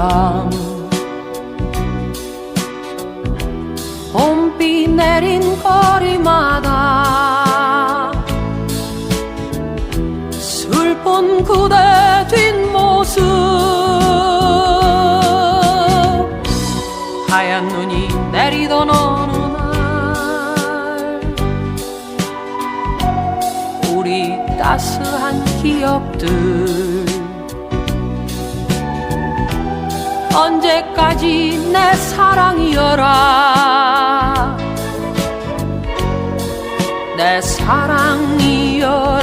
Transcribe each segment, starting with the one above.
밤. 봄비 내린 거리마다 슬픈 그대 뒷모습. 하얀 눈이 내리던 어느 날 우리 따스한 기억들 언제까지 내 사랑이여라. 내 사랑이여라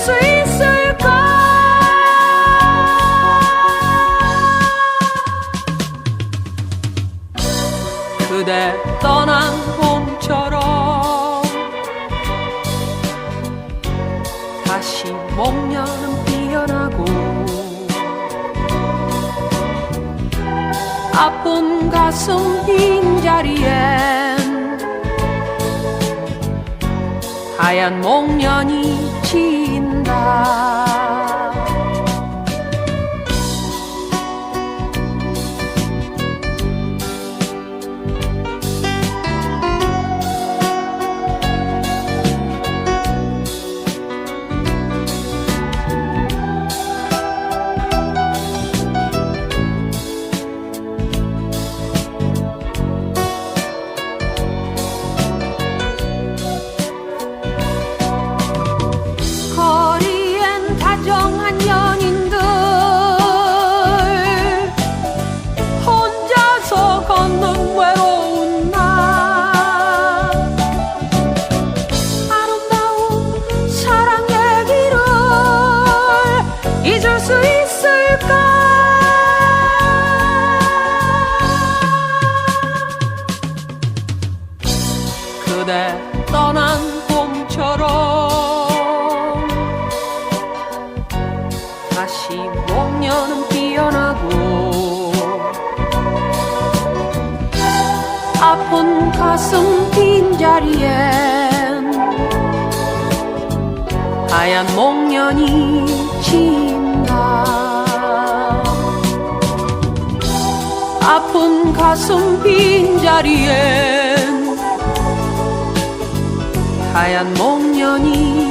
수 있을까? 그대 떠난 봄처럼 다시 목련은 피어나고 아픈 가슴 빈자리엔 하얀 목련이 진 아픈 가슴 빈자리엔 하얀 목련이 진다. 아픈 가슴 빈자리엔 하얀 목련이